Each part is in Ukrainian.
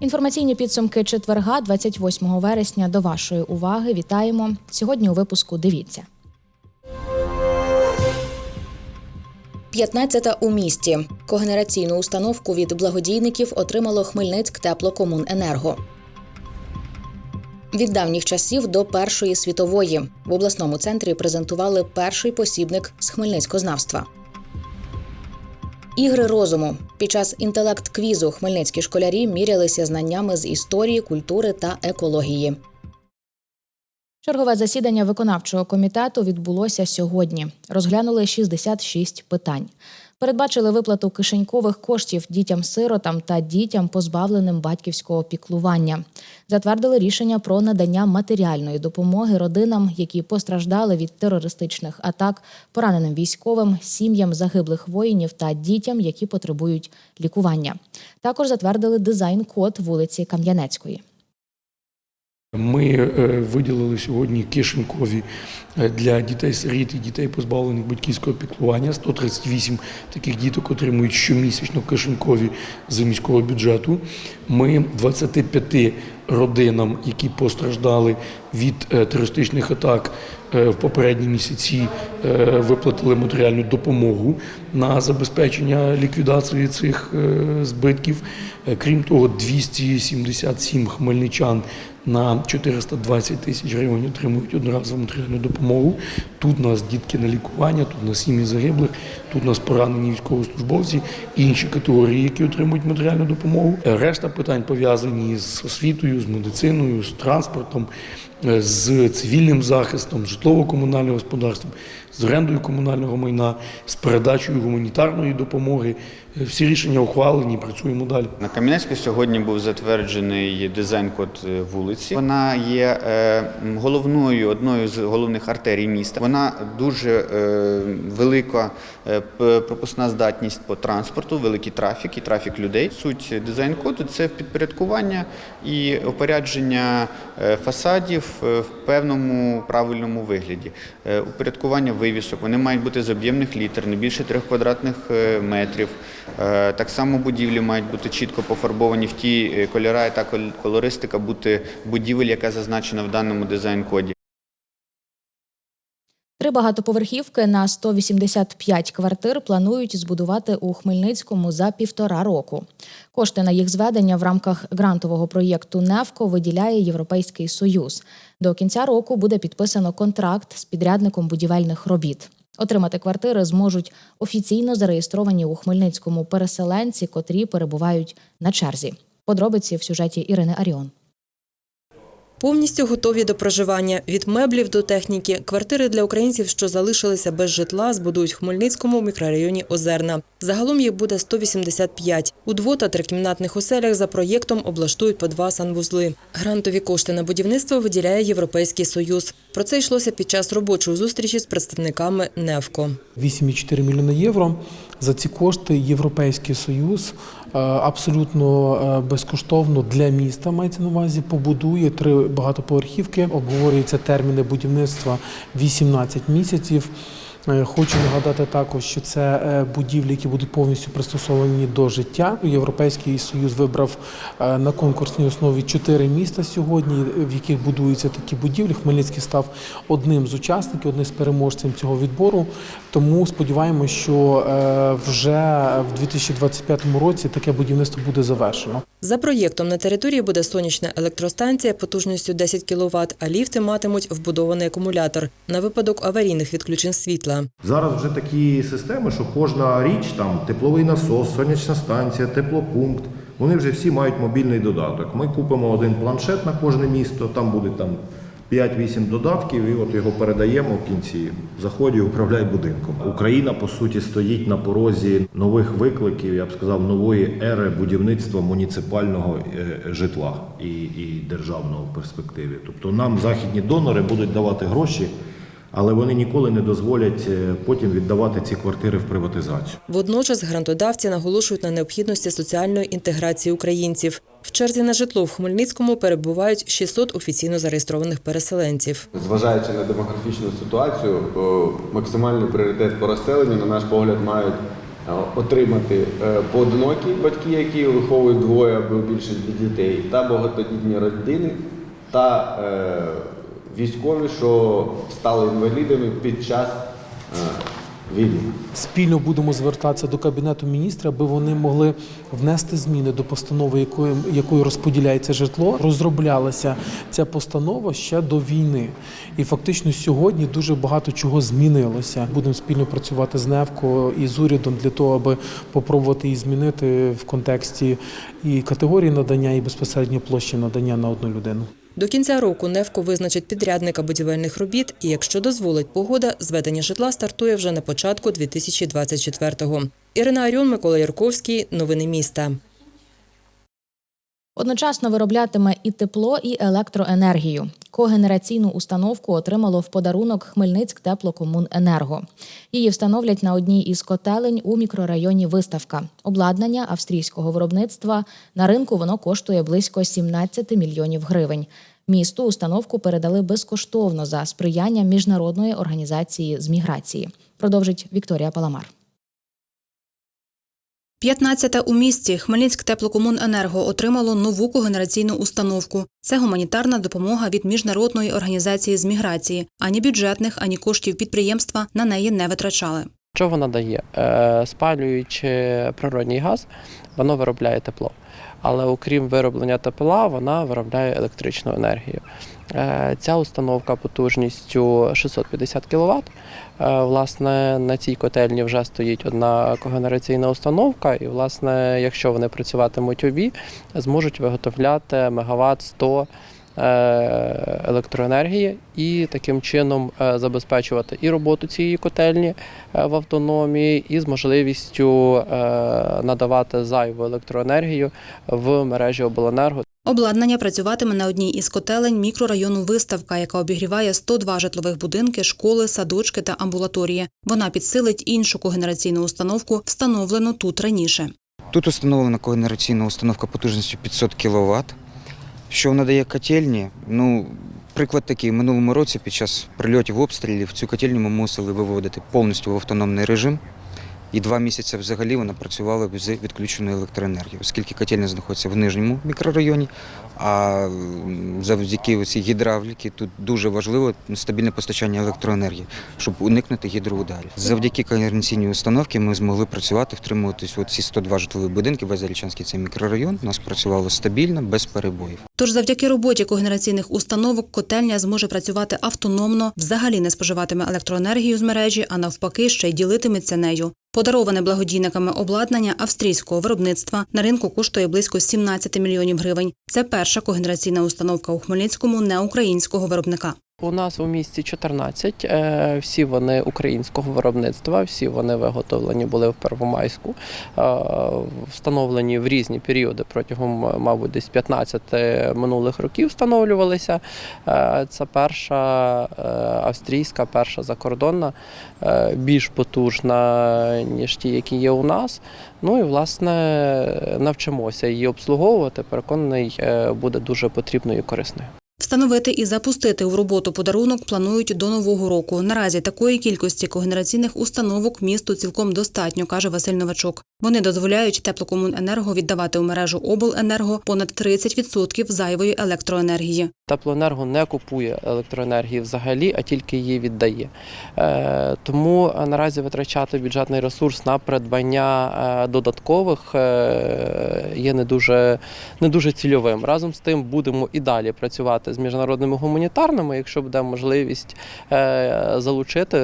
Інформаційні підсумки четверга, 28 вересня. До вашої уваги вітаємо. Сьогодні у випуску дивіться. 15 у місті. Когенераційну установку від благодійників отримало Хмельницьк теплокомуненерго. Від давніх часів до Першої світової в обласному центрі презентували перший посібник з хмельницькознавства. Ігри розуму під час інтелект-квізу хмельницькі школярі мірялися знаннями з історії, культури та екології. Чергове засідання виконавчого комітету відбулося сьогодні. Розглянули 66 питань. Передбачили виплату кишенькових коштів дітям-сиротам та дітям, позбавленим батьківського піклування. Затвердили рішення про надання матеріальної допомоги родинам, які постраждали від терористичних атак, пораненим військовим, сім'ям загиблих воїнів та дітям, які потребують лікування. Також затвердили дизайн-код вулиці Кам'янецької. Ми е, виділили сьогодні кишенькові е, для дітей-сиріт і дітей, позбавлених батьківського піклування. 138 таких діток отримують щомісячно кишенькові з міського бюджету. Ми 25 родинам, які постраждали від е, терористичних атак в попередні місяці, виплатили матеріальну допомогу на забезпечення ліквідації цих збитків. Крім того, 277 хмельничан на 420 тисяч гривень отримують одноразову матеріальну допомогу. Тут у нас дітки на лікування, тут у нас сім'ї загиблих, тут у нас поранені військовослужбовці, інші категорії, які отримують матеріальну допомогу. Е, Решта питань пов'язані з освітою, з медициною, з транспортом, е, з цивільним захистом, житлово-комунальним господарством, з орендою комунального майна, з передачею гуманітарної допомоги. Е, Всі рішення ухвалені, працюємо далі. На Кам'янецьку сьогодні був затверджений дизайн-код е, вулиці. Вона є е, головною одною з головних артерій міста. Вона дуже велика пропускна здатність по транспорту, великий трафік і трафік людей. Суть дизайн-коду це підпорядкування і опорядження фасадів в певному правильному вигляді. Упорядкування вивісок вони мають бути з об'ємних літер, не більше трьох квадратних е, метрів. Е, Так само будівлі мають бути чітко пофарбовані в ті е, кольори, та колористика бути будівель, яка зазначена в даному дизайн-коді. Три багатоповерхівки на 185 квартир планують збудувати у Хмельницькому за півтора року. Кошти на їх зведення в рамках грантового проєкту «Невко» виділяє Європейський Союз. До кінця року буде підписано контракт з підрядником будівельних робіт. Отримати квартири зможуть офіційно зареєстровані у Хмельницькому переселенці, котрі перебувають на черзі. Подробиці в сюжеті Ірини Аріон. Повністю готові до проживання від меблів до техніки. Квартири для українців, що залишилися без житла, збудують в Хмельницькому мікрорайоні Озерна. Загалом їх буде 185. У дво- та трикімнатних оселях за проєктом облаштують по два санвузли. Грантові кошти на будівництво виділяє Європейський Союз. Про це йшлося під час робочої зустрічі з представниками НЕВКО. 8,4 мільйони євро. За ці кошти Європейський Союз е, абсолютно е, безкоштовно для міста мається на увазі побудує три багатоповерхівки. Обговорюються терміни будівництва 18 місяців. Е, Хочу нагадати також, що це е, будівлі, які будуть повністю пристосовані до життя. Європейський союз вибрав е, на конкурсній основі чотири міста сьогодні, в яких будуються такі будівлі. Хмельницький став одним з учасників, одним з переможців цього відбору. Тому сподіваємося, що вже в 2025 році таке будівництво буде завершено. За проєктом на території буде сонячна електростанція потужністю 10 кВт, а ліфти матимуть вбудований акумулятор на випадок аварійних відключень світла. Зараз вже такі системи, що кожна річ, там тепловий насос, сонячна станція, теплопункт, вони вже всі мають мобільний додаток. Ми купимо один планшет на кожне місто, там буде там 5-8 додатків, і от його передаємо в кінці. Заходь і управляй будинком. Україна по суті стоїть на порозі нових викликів, я б сказав, нової ери будівництва муніципального е, житла і, і державного в перспективі. Тобто нам західні донори будуть давати гроші Але вони ніколи не дозволять е, потім віддавати ці квартири в приватизацію. Водночас грантодавці наголошують на необхідності соціальної інтеграції українців. В черзі на житло в Хмельницькому перебувають 600 офіційно зареєстрованих переселенців. Зважаючи на демографічну ситуацію, максимальний пріоритет по розселенню, на наш погляд, мають е, отримати е, поодинокі батьки, які виховують двоє або більше дітей, та багатодітні родини, та е, військові, що стали інвалідами під час е, війни. Спільно будемо звертатися до кабінету міністрів, аби вони могли внести зміни до постанови, якою якою розподіляється житло. Розроблялася ця постанова ще до війни, і фактично сьогодні дуже багато чого змінилося. Будемо спільно працювати з НЕВКО і з урядом для того, аби попробувати її змінити в контексті і категорії надання, і безпосередньо площі надання на одну людину. До кінця року Невко визначить підрядника будівельних робіт, і якщо дозволить погода, зведення житла стартує вже на початку 2024-го. Ірина Аріон, Микола Ярковський. Новини міста. Одночасно вироблятиме і тепло, і електроенергію. Когенераційну установку отримало в подарунок Хмельницьк теплокомуненерго. Її встановлять на одній із котелень у мікрорайоні Виставка. Обладнання австрійського виробництва на ринку воно коштує близько 17 мільйонів гривень. Місту установку передали безкоштовно за сприяння міжнародної організації з міграції. Продовжить Вікторія Паламар. 15 у місті Хмельницьк теплокомуненерго отримало нову когенераційну установку. Це гуманітарна допомога від міжнародної організації з міграції. Ані бюджетних, ані коштів підприємства на неї не витрачали. Що вона дає? Е, Спалюючи природній газ, воно виробляє тепло. Але окрім вироблення тепла, вона виробляє електричну енергію. Е, Ця установка потужністю 650 кВт. Власне, на цій котельні вже стоїть одна когенераційна установка, і, власне, якщо вони працюватимуть обі, зможуть виготовляти мегаватт 100 е, електроенергії і таким чином е, забезпечувати і роботу цієї котельні е, в автономії, і з можливістю е, надавати зайву електроенергію в мережі обленерго. Обладнання працюватиме на одній із котелень мікрорайону Виставка, яка обігріває 102 житлових будинки, школи, садочки та амбулаторії. Вона підсилить іншу когенераційну установку, встановлену тут раніше. Тут установлена когенераційна установка потужністю 500 кВт. Що вона дає котельні? Ну, приклад такий. Минулому році під час прильотів обстрілів цю котельню ми мусили виводити повністю в автономний режим. І два місяці взагалі вона працювала з відключеною електроенергією, оскільки котельня знаходиться в нижньому мікрорайоні, а завдяки цій гідравліки тут дуже важливо стабільне постачання електроенергії, щоб уникнути гідроударів. Завдяки координаційній установці ми змогли працювати, втримуватись ці 102 житлові будинки, весь Зарічанський цей мікрорайон. У нас працювало стабільно, без перебоїв. Тож завдяки роботі когенераційних установок котельня зможе працювати автономно, взагалі не споживатиме електроенергію з мережі, а навпаки, ще й ділитиметься нею. Подароване благодійниками обладнання австрійського виробництва на ринку коштує близько 17 мільйонів гривень. Це перша когенераційна установка у Хмельницькому неукраїнського виробника. У нас у місті 14, е, всі вони українського виробництва, всі вони виготовлені були в Первомайську, е, встановлені в різні періоди протягом, е, мабуть, десь 15 минулих років встановлювалися. Це перша австрійська, перша закордонна, більш потужна, ніж ті, які є у нас. Ну і власне навчимося її обслуговувати. Переконаний, буде дуже потрібною і корисною. Встановити і запустити у роботу подарунок планують до нового року. Наразі такої кількості когенераційних установок місту цілком достатньо, каже Василь Новачок. Вони дозволяють теплокомуненерго віддавати у мережу обленерго понад 30% зайвої електроенергії. Теплоенерго не купує електроенергії взагалі, а тільки її віддає. Е, Тому наразі витрачати бюджетний ресурс на придбання е, додаткових е, є не дуже, не дуже цільовим. Разом з тим будемо і далі працювати з міжнародними гуманітарними. Якщо буде можливість е, залучити,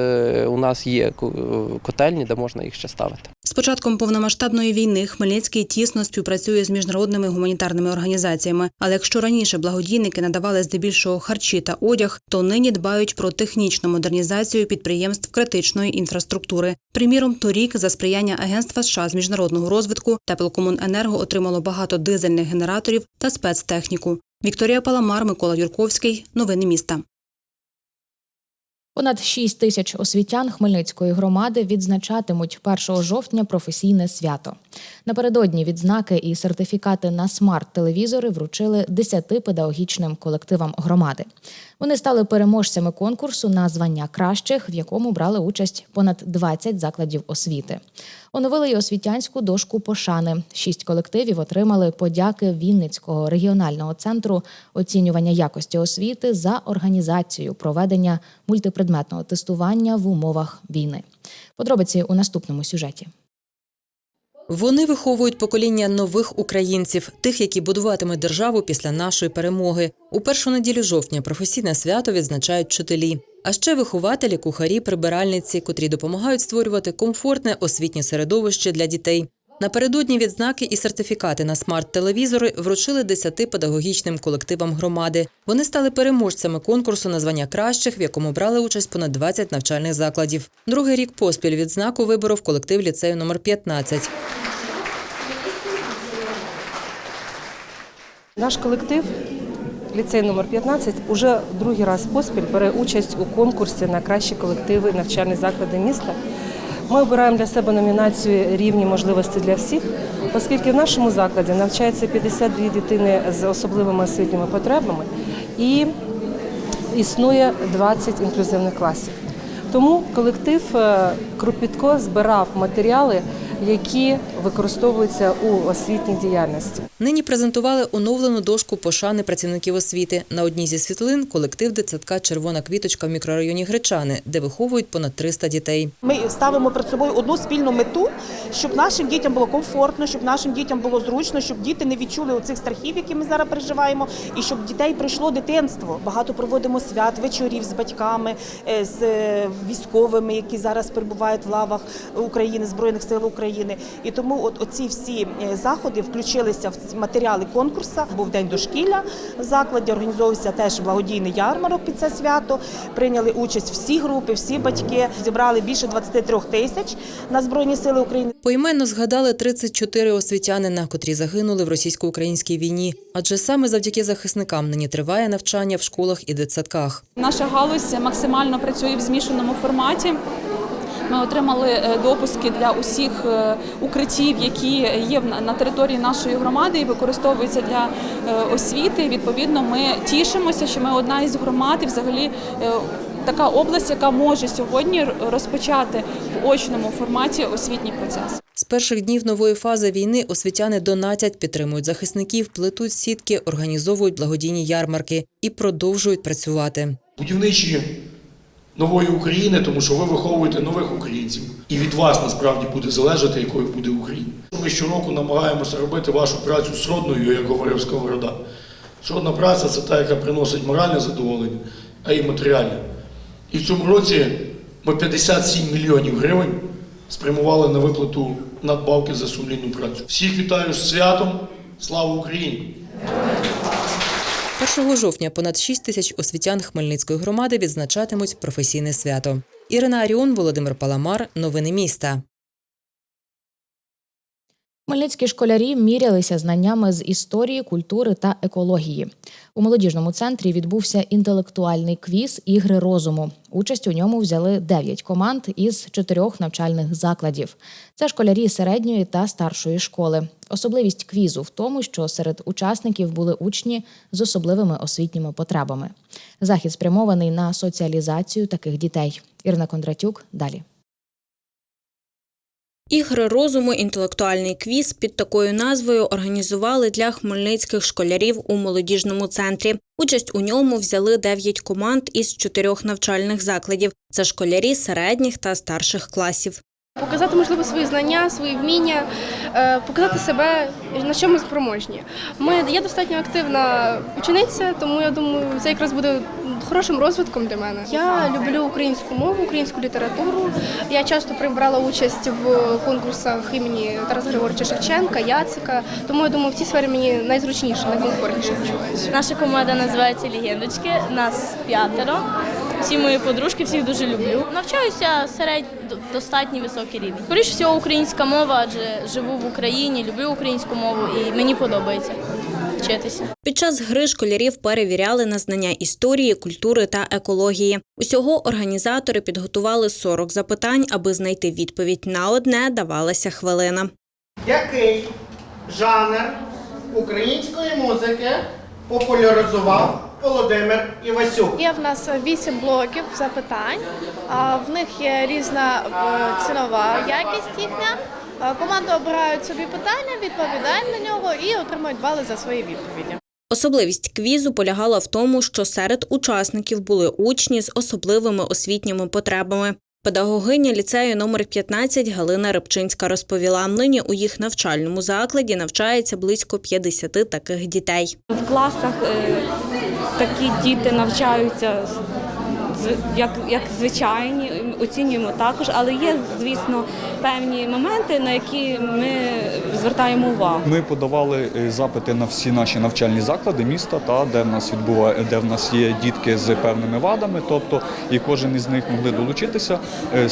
у нас є ко- котельні, де можна їх ще ставити. З початком повномасштабної війни Хмельницький тісно співпрацює з міжнародними гуманітарними організаціями. Але якщо раніше благодійники надавали здебільшого харчі та одяг, то нині дбають про технічну модернізацію підприємств критичної інфраструктури. Приміром, торік за сприяння Агентства США з міжнародного розвитку теплокомуненерго отримало багато дизельних генераторів та спецтехніку. Вікторія Паламар, Микола Юрковський. Новини міста. Понад 6 тисяч освітян Хмельницької громади відзначатимуть 1 жовтня професійне свято. Напередодні відзнаки і сертифікати на смарт-телевізори вручили 10 педагогічним колективам громади. Вони стали переможцями конкурсу на звання кращих, в якому брали участь понад 20 закладів освіти. Оновили й освітянську дошку пошани. Шість колективів отримали подяки Вінницького регіонального центру оцінювання якості освіти за організацію проведення мультипредметного тестування в умовах війни. Подробиці у наступному сюжеті. Вони виховують покоління нових українців, тих, які будуватимуть державу після нашої перемоги. У першу неділю жовтня професійне свято відзначають вчителі. А ще вихователі, кухарі, прибиральниці, котрі допомагають створювати комфортне освітнє середовище для дітей. Напередодні відзнаки і сертифікати на смарт-телевізори вручили 10 педагогічним колективам громади. Вони стали переможцями конкурсу на звання кращих, в якому брали участь понад 20 навчальних закладів. Другий рік поспіль відзнаку виборов колектив ліцею номер 15. Наш колектив ліцей номер 15 уже другий раз поспіль бере участь у конкурсі на кращі колективи навчальні заклади міста. Ми обираємо для себе номінацію рівні можливості для всіх, оскільки в нашому закладі навчається 52 дитини з особливими освітніми потребами і існує 20 інклюзивних класів. Тому колектив е, кропітко збирав матеріали, які використовуються у освітній діяльності. Нині презентували оновлену дошку пошани працівників освіти. На одній зі світлин колектив дитсадка Червона квіточка в мікрорайоні Гречани, де виховують понад 300 дітей. Ми ставимо перед собою одну спільну мету, щоб нашим дітям було комфортно, щоб нашим дітям було зручно, щоб діти не відчули оцих страхів, які ми зараз переживаємо, і щоб дітей пройшло дитинство. Багато проводимо свят, вечорів з батьками, е, з е, військовими, які зараз перебувають в лавах України, збройних сил України. І тому, от оці всі е, заходи включилися в матеріали конкурсу. Був день дошкілля в закладі. Організовувався теж благодійний ярмарок під це свято. Прийняли участь всі групи, всі батьки. Зібрали більше 23 тисяч на збройні сили України. Поіменно згадали 34 освітянина, котрі загинули в російсько-українській війні. Адже саме завдяки захисникам нині триває навчання в школах і дитсадках. Наша галузь максимально працює в змішаному форматі. Ми отримали е, допуски для усіх е, укриттів, які є на території нашої громади і використовуються для е, освіти. Відповідно, ми тішимося, що ми одна із громад і взагалі така область, яка може сьогодні розпочати в очному форматі освітній процес. З перших днів нової фази війни освітяни донатять, підтримують захисників, плетуть сітки, організовують благодійні ярмарки і продовжують працювати. будівничі нової України, тому що ви виховуєте нових українців. І від вас насправді буде залежати, якою буде Україна. Ми щороку намагаємося робити вашу працю сродною, як говорив Сковорода. Сродна праця це та, яка приносить моральне задоволення, а й матеріальне. І в цьому році ми 57 мільйонів гривень спрямували на виплату надбавки за сумлінну працю. Всіх вітаю з святом! Слава Україні! 1 жовтня понад 6 тисяч освітян Хмельницької громади відзначатимуть професійне свято. Ірина Аріон, Володимир Паламар. Новини міста. Хмельницькі школярі мірялися знаннями з історії, культури та екології. У молодіжному центрі відбувся інтелектуальний квіз ігри розуму. Участь у ньому взяли 9 команд із чотирьох навчальних закладів. Це школярі середньої та старшої школи. Особливість квізу в тому, що серед учасників були учні з особливими освітніми потребами. Захід спрямований на соціалізацію таких дітей. Ірина Кондратюк далі. Ігри розуму, інтелектуальний квіз під такою назвою організували для хмельницьких школярів у молодіжному центрі. Участь у ньому взяли 9 команд із чотирьох навчальних закладів. Це школярі середніх та старших класів. Показати, можливо, свої знання, свої вміння, е, показати себе, на що ми спроможні. Ми, я достатньо активна учениця, тому я думаю, це якраз буде хорошим розвитком для мене. Я люблю українську мову, українську літературу. Я часто брала участь в конкурсах імені Тараса Григоровича Шевченка, Яцика. Тому я думаю, в цій сфері мені найзручніше, найкомфортніше почуваюся. Наша команда називається Легендочки. Нас п'ятеро. Всі мої подружки, всіх дуже люблю. Навчаюся середньо достатньо високий рівень. Скоріше всього, українська мова, адже живу в Україні, люблю українську мову і мені подобається вчитися. Під час гри школярів перевіряли на знання історії, культури та екології. Усього організатори підготували 40 запитань, аби знайти відповідь на одне давалася хвилина. Який жанр української музики популяризував Володимир Івасюк? Є в нас вісім блоків запитань. В них є різна е, цінова якість їхня. Команда обирають собі питання, відповідають на нього і отримують бали за свої відповіді. Особливість квізу полягала в тому, що серед учасників були учні з особливими освітніми потребами. Педагогиня ліцею номер 15 Галина Рибчинська розповіла, нині у їх навчальному закладі навчається близько 50 таких дітей. В класах е, такі діти навчаються як, як звичайні, оцінюємо також, але є, звісно, певні моменти, на які ми звертаємо увагу. Ми подавали е, запити на всі наші навчальні заклади міста, та де в нас відбуває, де в нас є дітки з певними вадами. Тобто, і кожен із них могли долучитися. Е,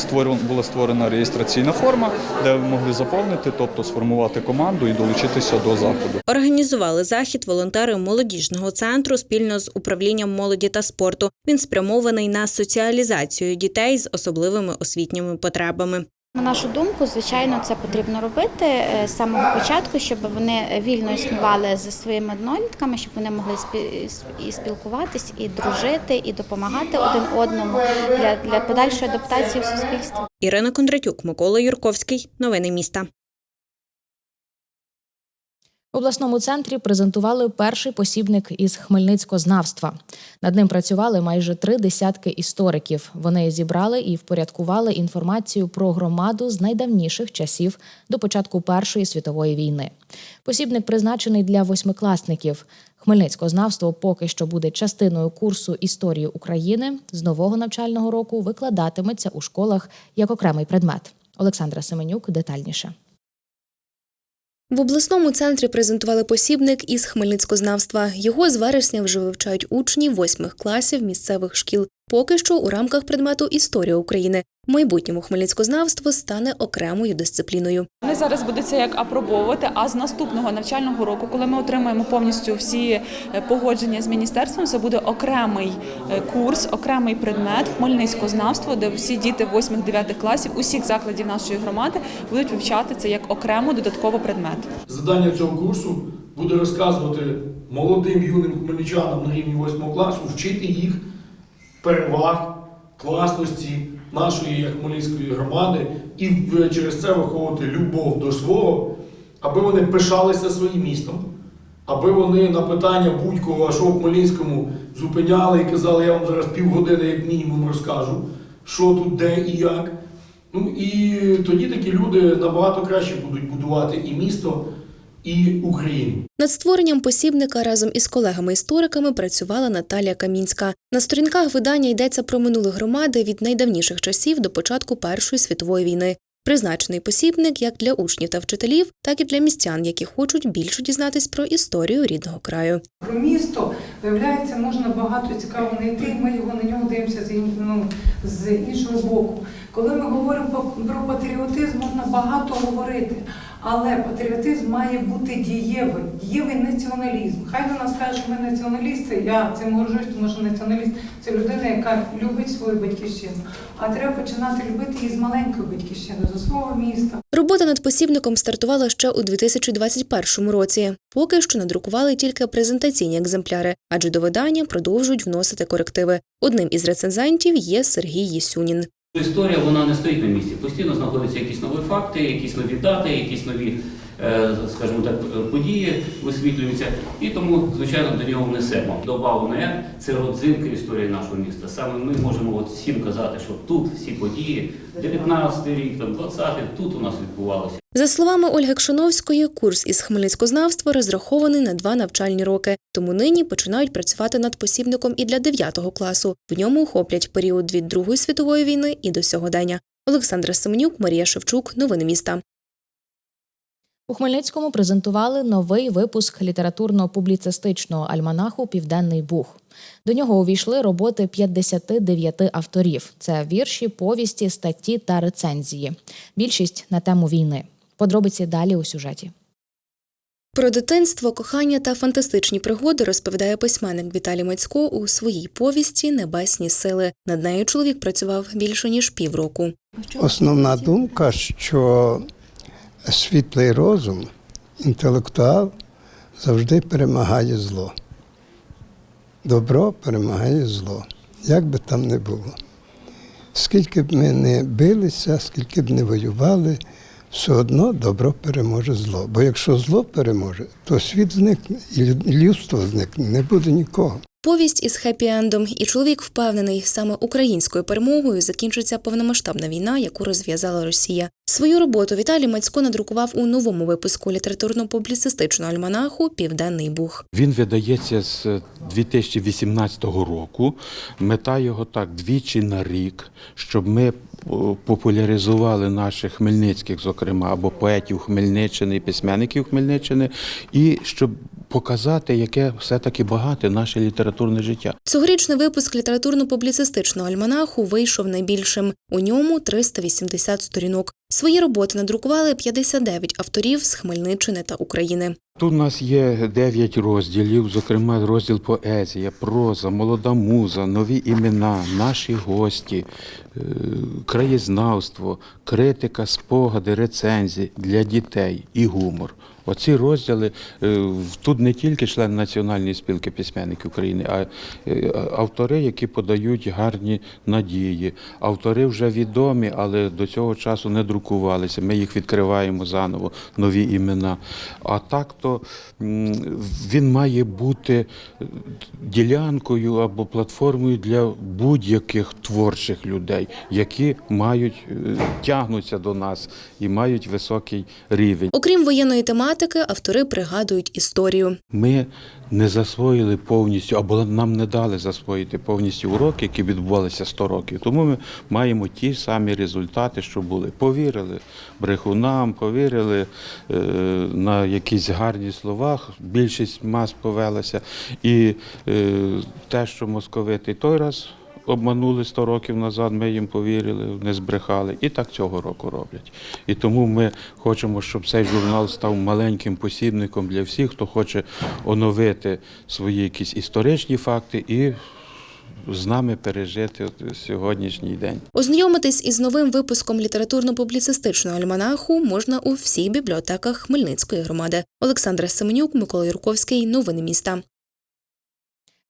була створена реєстраційна форма, де могли заповнити, тобто сформувати команду і долучитися до заходу. Організували захід волонтери молодіжного центру спільно з управлінням молоді та спорту. Він спрямований на соціалізацію дітей з особливими освітніми потребами. На нашу думку, звичайно, це потрібно робити е, з самого початку, щоб вони вільно існували зі своїми однолітками, щоб вони могли і спілкуватись, і дружити, і допомагати один одному для, для подальшої адаптації в суспільстві. Ірина Кондратюк, Микола Юрковський. Новини міста. Обласному центрі презентували перший посібник із хмельницькознавства. Над ним працювали майже три десятки істориків. Вони зібрали і впорядкували інформацію про громаду з найдавніших часів до початку Першої світової війни. Посібник призначений для восьмикласників. Хмельницькознавство поки що буде частиною курсу історії України. З нового навчального року викладатиметься у школах як окремий предмет. Олександра Семенюк детальніше. В обласному центрі презентували посібник із хмельницькознавства. Його з вересня вже вивчають учні восьмих класів місцевих шкіл. Поки що у рамках предмету Історія України. В майбутньому хмельницькознавство стане окремою дисципліною. Вони зараз будуть це як апробовувати. А з наступного навчального року, коли ми отримаємо повністю всі е, погодження з міністерством, це буде окремий е, курс, окремий предмет хмельницькознавство, де всі діти 8-9 класів усіх закладів нашої громади будуть вивчати це як окремо додатково предмет. Завдання цього курсу буде розказувати молодим юним хмельничанам на рівні 8 класу, вчити їх переваг, класності нашої як громади і через це виховувати любов до свого, аби вони пишалися своїм містом, аби вони на питання будь-кого, а що в Хмельницькому зупиняли і казали, я вам зараз півгодини як мінімум розкажу, що тут, де і як. Ну і тоді такі люди набагато краще будуть будувати і місто, і Україну. Над створенням посібника разом із колегами-істориками працювала Наталія Камінська. На сторінках видання йдеться про минуле громади від найдавніших часів до початку Першої світової війни. Призначений посібник як для учнів та вчителів, так і для містян, які хочуть більше дізнатись про історію рідного краю. Про місто, виявляється, можна багато цікаво знайти. Ми його на нього дивимося з, ну, з іншого боку. Коли ми говоримо по- про патріотизм, можна багато говорити, але патріотизм має бути дієвий, дієвий націоналізм. Хай до нас каже, що ми націоналісти. Я цим горжусь, тому що націоналіст це людина, яка любить свою батьківщину. А треба починати любити її з маленької батьківщини, з свого міста. Робота над посібником стартувала ще у 2021 році. Поки що надрукували тільки презентаційні екземпляри, адже до видання продовжують вносити корективи. Одним із рецензентів є Сергій Єсюнін. Історія вона не стоїть на місці. Постійно знаходяться якісь нові факти, якісь нові дати, якісь нові, скажімо так, е, події висвітлюються. І тому, звичайно, до нього внесемо. Доба УНР – це родзинка історії нашого міста. Саме ми можемо от всім казати, що тут всі події, 19 рік, там 20-й, тут у нас відбувалося. За словами Ольги Кшановської, курс із хмельницькознавства розрахований на два навчальні роки, тому нині починають працювати над посібником і для 9 класу. В ньому охоплять період від Другої світової війни і до сьогодення. Олександра Семенюк, Марія Шевчук. Новини міста. У Хмельницькому презентували новий випуск літературно-публіцистичного альманаху Південний Буг. До нього увійшли роботи 59 авторів: це вірші, повісті, статті та рецензії. Більшість на тему війни. Подробиці далі у сюжеті. Про дитинство, кохання та фантастичні пригоди розповідає письменник Віталій Мацько у своїй повісті Небесні сили. Над нею чоловік працював більше ніж півроку. Основна думка, що світлий розум, інтелектуал завжди перемагає зло. Добро перемагає зло, як би там не було. Скільки б ми не билися, скільки б не воювали, все одно добро переможе зло. Бо якщо зло переможе, то світ зникне, і людство зникне, не буде нікого. Повість із хеппі-ендом, і чоловік впевнений, саме українською перемогою закінчиться повномасштабна війна, яку розв'язала Росія. Свою роботу Віталій Мацько надрукував у новому випуску літературно-публіцистичного альманаху Південний Буг. Він видається з 2018 року. Мета його так двічі на рік, щоб ми популяризували наших хмельницьких, зокрема, або поетів Хмельниччини, і письменників Хмельниччини, і щоб показати, яке все-таки багате наше літературне життя. Цьогорічний випуск літературно-публіцистичного альманаху вийшов найбільшим. У ньому 380 сторінок. Свої роботи надрукували 59 авторів з Хмельниччини та України. Тут у нас є дев'ять розділів, зокрема розділ поезія, проза, молода муза, нові імена, наші гості, е, краєзнавство, критика, спогади, рецензії для дітей і гумор. Оці розділи е, тут не тільки члени Національної спілки письменників України, а е, автори, які подають гарні надії. Автори вже відомі, але до цього часу не друкувалися. Ми їх відкриваємо заново, нові імена. А так то він має бути ділянкою або платформою для будь-яких творчих людей, які мають е, тягнуться до нас і мають високий рівень. Окрім воєнної тематики, автори пригадують історію. Ми не засвоїли повністю, або нам не дали засвоїти повністю уроки, які відбувалися 100 років. Тому ми маємо ті самі результати, що були. Повірили брехунам, повірили е, на якісь гарні слова. Більшість мас повелася. І е, те, що московити той раз. Обманули 100 років назад, ми їм повірили, не збрехали. І так цього року роблять. І тому ми хочемо, щоб цей журнал став маленьким посібником для всіх, хто хоче оновити свої якісь історичні факти і з нами пережити сьогоднішній день. Ознайомитись із новим випуском літературно-публіцистичного альманаху можна у всіх бібліотеках Хмельницької громади. Олександра Семенюк, Микола Юрковський. Новини міста.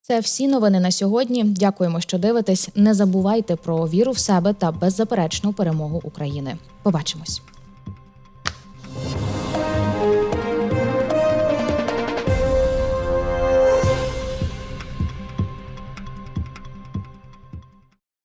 Це всі новини на сьогодні. Дякуємо, що дивитесь. Не забувайте про віру в себе та беззаперечну перемогу України. Побачимось.